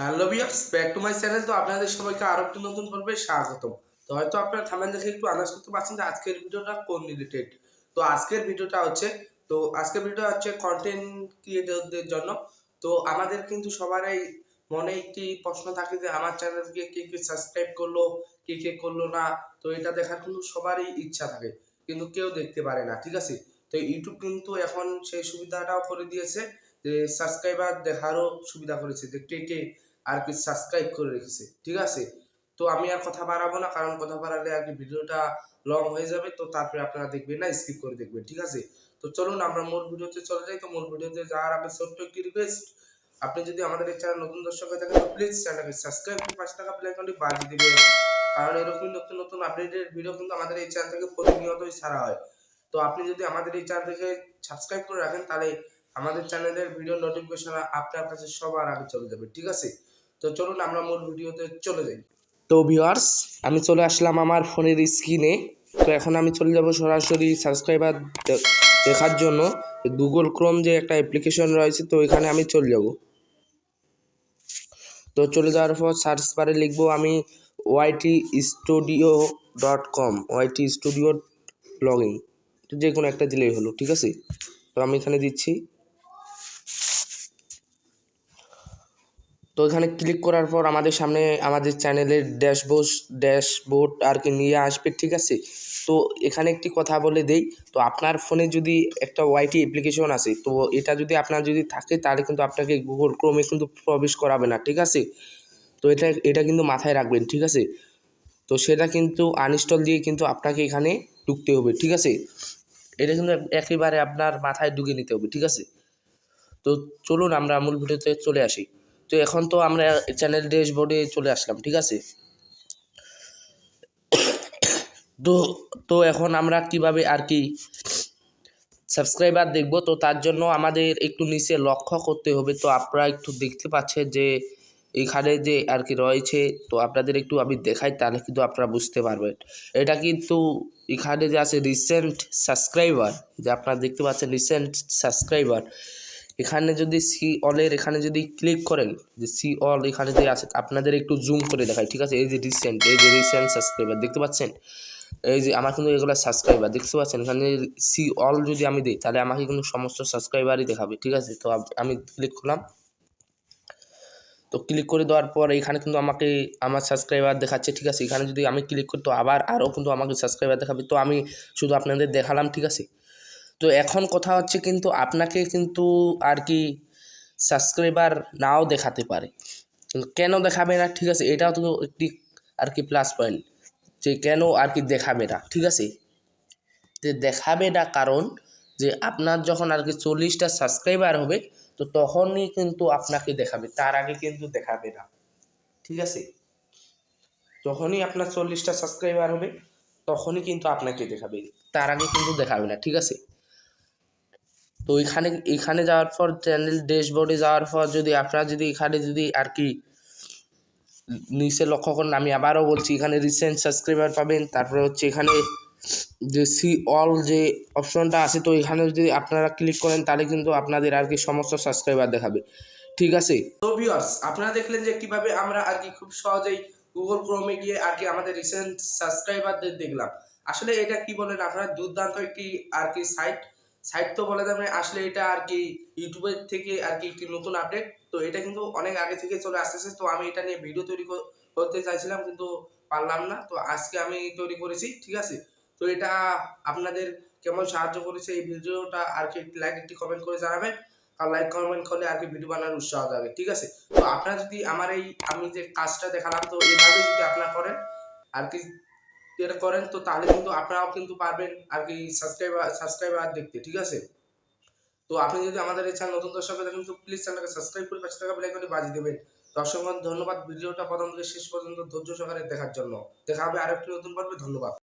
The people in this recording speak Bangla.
Hello viewers back to my channel তো আপনাদের সবাইকে আরও একটি নতুন পর্বে স্বাগতম। তো হয়তো আপনারা থামেন দেখে একটু আন্দাজ করতে পারছেন যে আজকের ভিডিওটা কোন রিলেটেড তো আজকের ভিডিওটা হচ্ছে, তো আজকের ভিডিওটা হচ্ছে কন্টেন্ট ক্রিয়েটরদের জন্য। তো আমাদের কিন্তু সবারই মনে একটি প্রশ্ন থাকে যে, আমার চ্যানেলকে কে কে সাবস্ক্রাইব করল, কে কে করল না? তো এটা দেখার কিন্তু সবারই ইচ্ছা থাকে, কিন্তু কেউ দেখতে পারে না, ঠিক আছে? তো ইউটিউব কিন্তু এখন সেই সুবিধাটাও করে দিয়েছে যে সাবস্ক্রাইবার দেখারও সুবিধা করেছে, যে কে কে আর কি সাবস্ক্রাইব করে রেখেছে, ঠিক আছে? তো আমি আর কথা বাড়াবো না, কারণ কথা বাড়ালে আর কি ভিডিওটা লং হয়ে যাবে, তো তারপরে আপনারা দেখবেন না স্কিপ করে দেখবেন, ঠিক আছে? তো চলুন, আমরা মূল ভিডিওতে চলে যাই। তো মূল ভিডিওতে যাওয়ার আগে ছোট্ট একটি রিকোয়েস্ট আপনি যদি আমাদের চ্যানেল নতুন দর্শক হয়ে থাকেন প্লিজ চ্যানেলকে সাবস্ক্রাইব করে পাশে থাকা বেল আইকনটি বাজিয়ে দিবেন। কারণ এরকম নতুন নতুন আপডেটের ভিডিও কিন্তু আমাদের এই চ্যানেল থেকে প্রতিনিয়তই ছাড়া হয়। তো আপনি যদি আমাদের এই চ্যানেল থেকে সাবস্ক্রাইব করে রাখেন, তাহলে আমাদের চ্যানেলের ভিডিও নোটিফিকেশন আপনার কাছে সবার আগে চলে যাবে, ঠিক আছে? তো চলুন আমরা মূল ভিডিওতে চলে যাই। তো ভিউয়ার্স আমি চলে আসলাম আমার ফোনের স্ক্রিনে তো এখন আমি চলে যাব সরাসরি সাবস্ক্রাইবার দেখার জন্য। গুগল ক্রোম যে একটা অ্যাপ্লিকেশন রয়েছে, তো এখানে আমি চলে যাব। তো চলে যাওয়ার পর সার্চ বারে লিখব আমি YT studio dot com YT studio log in যে কোনো একটা দিলেই হলো, ঠিক আছে? তো আমি এখানে দিচ্ছি। তো এখানে ক্লিক করার পর আমাদের সামনে আমাদের চ্যানেলের ড্যাশবোর্ড ড্যাশবোর্ড আর কি নিয়ে আসবে, ঠিক আছে? তো এখানে একটি কথা বলে দেই, তো আপনার ফোনে যদি একটা ওয়াইটি অ্যাপ্লিকেশন আছে তো এটা যদি আপনার যদি থাকে, তাহলে কিন্তু আপনাকে গুগল ক্রোমে কিন্তু প্রবেশ করাবে না, ঠিক আছে? তো এটা এটা কিন্তু মাথায় রাখবেন, ঠিক আছে? তো সেটা কিন্তু আনইনস্টল দিয়ে কিন্তু আপনাকে এখানে ঢুকতে হবে, ঠিক আছে? এটা কিন্তু একেবারে আপনার মাথায় ঢুকে নিতে হবে, ঠিক আছে? তো চলুন আমরা মূল ভিডিওতে চলে আসি। তো এখন তো আমরা চ্যানেল ড্যাশবোর্ডে চলে আসলাম, ঠিক আছে? তো তো এখন আমরা কীভাবে আর কি সাবস্ক্রাইবার দেখব? তো তার জন্য আমাদের একটু নিচে লক্ষ্য করতে হবে। তো আপনারা একটু দেখতে পাচ্ছেন যে, এখানে যে আর কি রয়েছে, তো আপনাদের একটু আমি দেখাই, তাহলে কিন্তু আপনারা বুঝতে পারবেন। এটা কিন্তু এখানে যে আছে রিসেন্ট সাবস্ক্রাইবার যে আপনারা দেখতে পাচ্ছেন রিসেন্ট সাবস্ক্রাইবার এখানে যদি সি অলের এখানে যদি ক্লিক করেন, যে সি অল এখানে যে আছে, আপনাদের একটু জুম করে দেখাই, ঠিক আছে? এই যে রিসেন্ট এই যে রিসেন্ট সাবস্ক্রাইবার দেখতে পাচ্ছেন? এই যে আমার কিন্তু এগুলো সাবস্ক্রাইবার দেখতে পাচ্ছেন? এখানে সি অল যদি আমি দিই, তাহলে আমাকে কিন্তু সমস্ত সাবস্ক্রাইবারই দেখাবে, ঠিক আছে? তো আমি ক্লিক করলাম। তো ক্লিক করে দেওয়ার পর এখানে কিন্তু আমাকে আমার সাবস্ক্রাইবার দেখাচ্ছে, ঠিক আছে? এখানে যদি আমি ক্লিক করি, তো আবার আরও কিন্তু আমাকে সাবস্ক্রাইবার দেখাবে। তো আমি শুধু আপনাদের দেখালাম, ঠিক আছে? তো এখন কথা হচ্ছে কিন্তু আপনাকে কিন্তু আর কি সাবস্ক্রাইবার নাও দেখাতে পারে। কেন দেখাবে না? ঠিক আছে, এটাও তো একটি আর কি প্লাস পয়েন্ট যে কেন আর কি দেখাবে না, ঠিক আছে? যে দেখাবে না কারণ যে আপনার যখন আর কি চল্লিশটা সাবস্ক্রাইবার হবে, তো তখনই কিন্তু আপনাকে দেখাবে, তার আগে কিন্তু দেখাবে না, ঠিক আছে? যখনই আপনার চল্লিশটা সাবস্ক্রাইবার হবে, তখনই কিন্তু আপনাকে দেখাবে, তার আগে কিন্তু দেখাবে না, ঠিক আছে? তো এখানে এখানে যাওয়ার পর চ্যানেল ড্যাশবোর্ডে যাওয়ার পর যদি আপনারা যদি এখানে যদি আর কি নিচে লক্ষ্য করেন, আমি আবারও বলছি, এখানে রিসেন্ট সাবস্ক্রাইবার পাবেন, তারপরে হচ্ছে এখানে যে সি অল যে অপশনটা আছে, তো এখানে যদি আপনারা ক্লিক করেন, তাহলে কিন্তু আপনাদের আর কি সমস্ত সাবস্ক্রাইবার দেখাবে। ঠিক আছে? তো ভিউয়ার্স আপনারা দেখলেন যে কীভাবে আমরা আর কি খুব সহজেই গুগল ক্রোমে গিয়ে আর কি আমাদের রিসেন্ট সাবস্ক্রাইবারদের দেখলাম। আসলে এটা কি বলেন, আপনারা দুর্দান্ত একটি আর কি সাইট তো বলে যাবে আসলে এটা আর কি ইউটিউবের থেকে আর কি একটি নতুন আপডেট তো এটা কিন্তু অনেক আগে থেকে চলে আসতেছে। তো আমি এটা নিয়ে ভিডিও তৈরি করতে চাইছিলাম কিন্তু পারলাম না। তো আজকে আমি তৈরি করেছি, ঠিক আছে? তো এটা আপনাদের কেমন সাহায্য করেছে এই ভিডিওটা আর কি একটি লাইক একটি কমেন্ট করে জানাবেন। আর লাইক কমেন্ট করলে আর কি ভিডিও বানানোর উৎসাহ যাবে, ঠিক আছে? তো আপনারা যদি আমার এই, আমি যে কাজটা দেখালাম, তো এইভাবে যদি আপনারা করেন, আর কি এটা করেন, তো তাহলে কিন্তু আপনারাও কিন্তু পারবেন আর কি সাবস্ক্রাইবার সাবস্ক্রাইবার দেখতে, ঠিক আছে? তো আপনি যদি আমাদের এই চ্যানেল নতুন দর্শক দেখেন তো প্লিজ চ্যানেলকে সাবস্ক্রাইব করে পাশে থাকা বেলাইকন বাজিয়ে দেবেন। দর্শক ধন্যবাদ, ভিডিওটা প্রথম থেকে শেষ পর্যন্ত ধৈর্য সহকারে দেখার জন্য। দেখা হবে আরেকটি নতুন পর্বে, ধন্যবাদ।